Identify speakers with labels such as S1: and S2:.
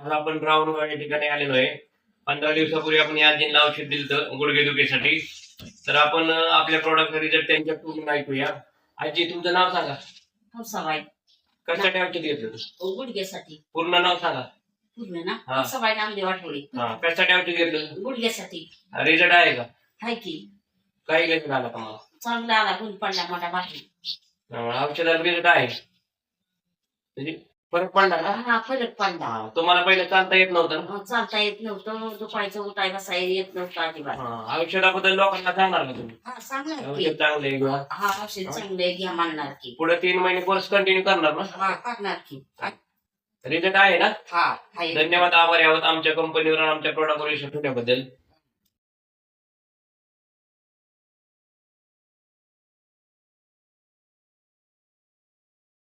S1: आज आपण रावणगाव या ठिकाणी आलेलो आहे. पंधरा दिवसापूर्वी आपण या आजींना औषध दिलं होतं गुडघे दुखीसाठी. तर आपण आपल्या प्रॉडक्टचा रिझल्ट त्यांच्या पूर्ण ऐकूया. आजी तुमचं नाव सांगा.
S2: सवाई
S1: कशासाठी औषध घेतलं होतं?
S2: गुडघ्यासाठी.
S1: पूर्ण नाव सांगा.
S2: पूर्ण ना?
S1: हा.
S2: सवाई नामदेव आठवडे
S1: हा कशासाठी औषध घेतलं
S2: गुडघ्यासाठी.
S1: रिझल्ट आहे का?
S2: हाय की.
S1: काही रिझल्ट आला तुम्हाला
S2: चांगला आला गुण पडला मोठा बाहेर.
S1: त्यामुळे औषधाला रिझल्ट आहे. म्हणजे फरक पडला ना
S2: हा फरक पडला
S1: तुम्हाला पहिलं चालता येत नव्हतं ना?
S2: चालता येत नव्हतं. दुपायचं उठाय बसाय येत नव्हतं अजिबात.
S1: हा, औषधाबद्दल लोकांना सांगणार का तुम्ही?
S2: हा सांगणार की.
S1: औषध चांगलं किंवा
S2: हा औषध चांगलं आहे घ्या म्हणणार की.
S1: पुढे तीन महिने कोर्स कंटिन्यू करणार ना?
S2: हा करणार की.
S1: रिझल्ट आहे ना?
S2: हा
S1: धन्यवाद आभारी आहोत आमच्या कंपनीवर आणि आमच्या प्रोडक्टवर विश्वास ठेवण्याबद्दल.